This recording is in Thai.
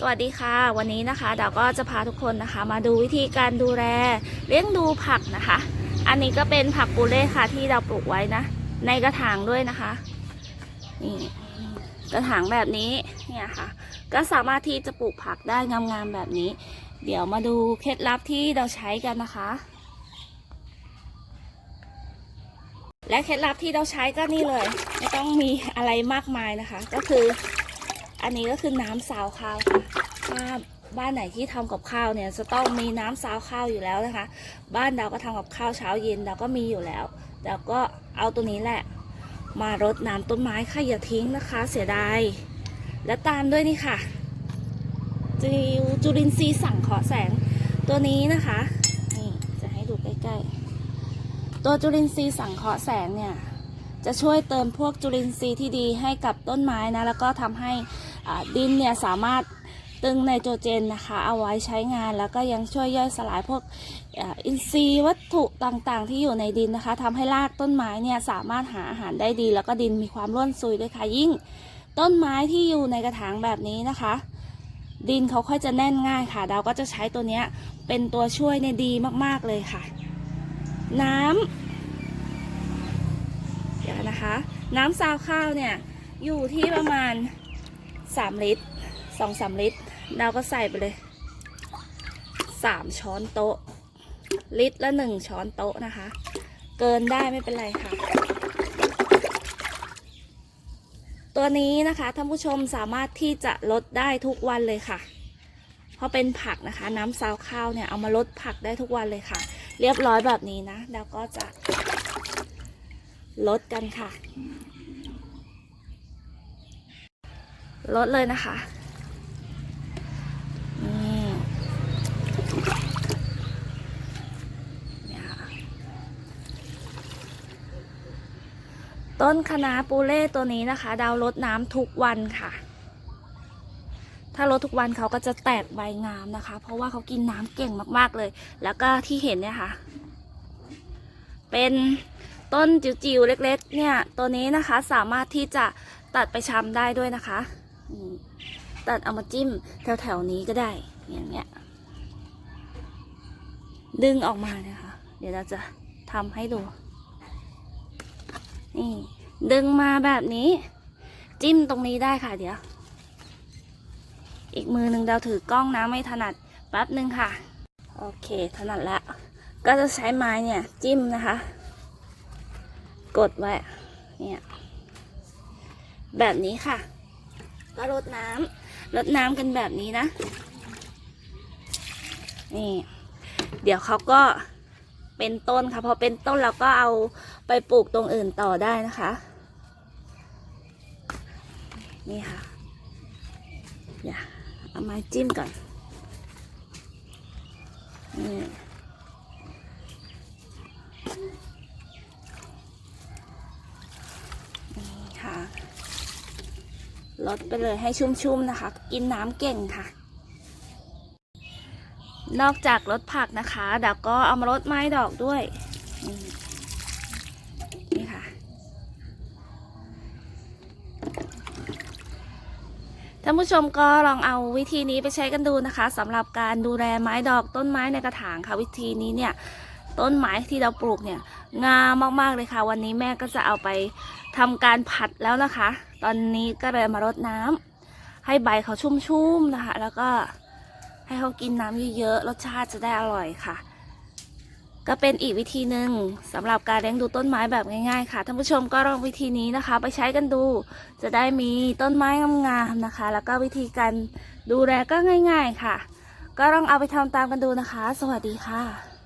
สวัสดีค่ะ วันนี้นะคะดาวก็จะพาทุกคนนะคะ มาดูวิธีการดูแลเลี้ยงดูผักนะคะ อันนี้ก็เป็นผักปูเล่ค่ะที่เราปลูกไว้นะ ในกระถางด้วยนะคะนี่กระถางแบบนี้เนี่ยค่ะ ก็สามารถที่จะปลูกผักได้งามๆแบบนี้ เดี๋ยวมาดูเคล็ดลับที่เราใช้กันนะคะ และเคล็ดลับที่เราใช้ก็นี่เลย ไม่ต้องมีอะไรมากมายนะคะ ก็คือ อันนี้ก็คือน้ำซาวข้าวค่ะถ้าบ้านไหนที่ทำกับข้าวเนี่ยจะต้องมีน้ำซาวข้าวอยู่แล้วนะคะ บ้านเราก็ทำกับข้าวเช้าเย็นเราก็มีอยู่แล้วเราก็เอาตัวนี้แหละ มารดน้ำต้นไม้ค่ะอย่าทิ้งนะคะ เสียดายและตามด้วยนี่ค่ะจิวจุลินทรีย์สั่งขอแสงตัวนี้นะคะนี่จะให้ดูใกล้ๆ ตัวจุลินทรีย์สังเคราะห์แสงเนี่ยจะช่วยเติมพวกจุลินทรีย์ที่ดีให้กับต้นไม้นะแล้วก็ทำให้ ดินเนี่ยสามารถตึงไนโตรเจนนะคะ เอาไว้ใช้งานแล้วก็ยังช่วยย่อยสลายพวกอินทรีย์วัตถุต่างๆ ที่อยู่ในดินนะคะทำให้รากต้นไม้เนี่ยสามารถหาอาหารได้ดี แล้วก็ดินมีความร่วนซุยด้วยค่ะยิ่ง ต้นไม้ที่อยู่ในกระถางแบบนี้นะคะ ดินเขาค่อยจะแน่นง่ายค่ะเราก็จะใช้ตัวเนี้ยเป็นตัวช่วยในดีมากๆเลยค่ะ น้ำเดี๋ยวนะคะ น้ำซาวข้าวเนี่ยอยู่ที่ประมาณ 3ลิตร2 3ลิตรเราก็ใส่ไปเลย3ช้อนโต๊ะ ลิตรละ1ช้อนโต๊ะนะคะ เกินได้ไม่เป็นไรค่ะ ตัวนี้นะคะท่านผู้ชมสามารถที่จะลดได้ทุกวันเลยค่ะ เพราะเป็นผักนะคะ น้ำซาวข้าวเนี่ยเอามาลดผักได้ทุกวันเลยค่ะ เรียบร้อยแบบนี้นะเราก็จะลดกันค่ะ ลดเลยนะคะนี่นี่ค่ะต้นคณะปูเล่ตัวนี้นะคะ ดาวลดน้ำทุกวันค่ะ ถ้าลดทุกวันเขาก็จะแตกใบงามนะคะ เพราะว่าเขากินน้ำเก่งมากๆเลย แล้วก็ที่เห็นเนี่ยค่ะ เป็นต้นจิ๋วๆเล็ก ๆ เนี่ย ตัวนี้นะคะสามารถที่จะตัดไปชำได้ด้วยนะคะ ตัดเอามาจิ้มแถวๆนี้ก็ได้อย่างเงี้ย ดึงออกมานะคะ เดี๋ยวเราจะทำให้ดู นี่ ดึงมาแบบนี้ จิ้มตรงนี้ได้ค่ะ เดี๋ยว อีกมือหนึ่งเราถือกล้องนะไม่ถนัดแป๊บหนึ่งค่ะ โอเค ถนัดแล้ว ก็จะใช้ไม้เนี่ยจิ้มนะคะ กดไว้ เนี่ย แบบนี้ค่ะ ก็รดน้ำรดน้ำกันแบบนี้นะ นี่ เดี๋ยวเขาก็เป็นต้นค่ะ พอเป็นต้นเราก็เอาไปปลูกตรงอื่นต่อได้นะคะ นี่ค่ะอย่าเอาไม้จิ้มก่อนนี่ ค่ะ ลดไปเลยให้ชุ่มๆนะคะ กินน้ำเก่งค่ะ นอกจากลดผักนะคะดาวก็เอามาลดไม้ดอกด้วยนี่ค่ะ ท่านผู้ชมก็ลองเอาวิธีนี้ไปใช้กันดูนะคะสำหรับการดูแลไม้ดอกต้นไม้ในกระถางค่ะ วิธีนี้เนี่ย ต้นไม้ที่เราปลูกเนี่ยงามมากๆเลยค่ะ วันนี้แม่ก็จะเอาไปทำการผัดแล้วนะคะ ตอนนี้ก็เลยมารดน้ำให้ใบเขาชุ่มๆนะคะ แล้วก็ให้เขากินน้ำเยอะๆรสชาติจะได้อร่อยค่ะ ก็เป็นอีกวิธีหนึ่งสำหรับการเลี้ยงดูต้นไม้แบบง่ายๆ ค่ะท่านผู้ชมก็ลองวิธีนี้นะคะ ไปใช้กันดู จะได้มีต้นไม้งามๆนะคะ แล้วก็วิธีการดูแลก็ง่าย ๆค่ะ ก็ลองเอาไปทำตามกันดูนะคะ สวัสดีค่ะ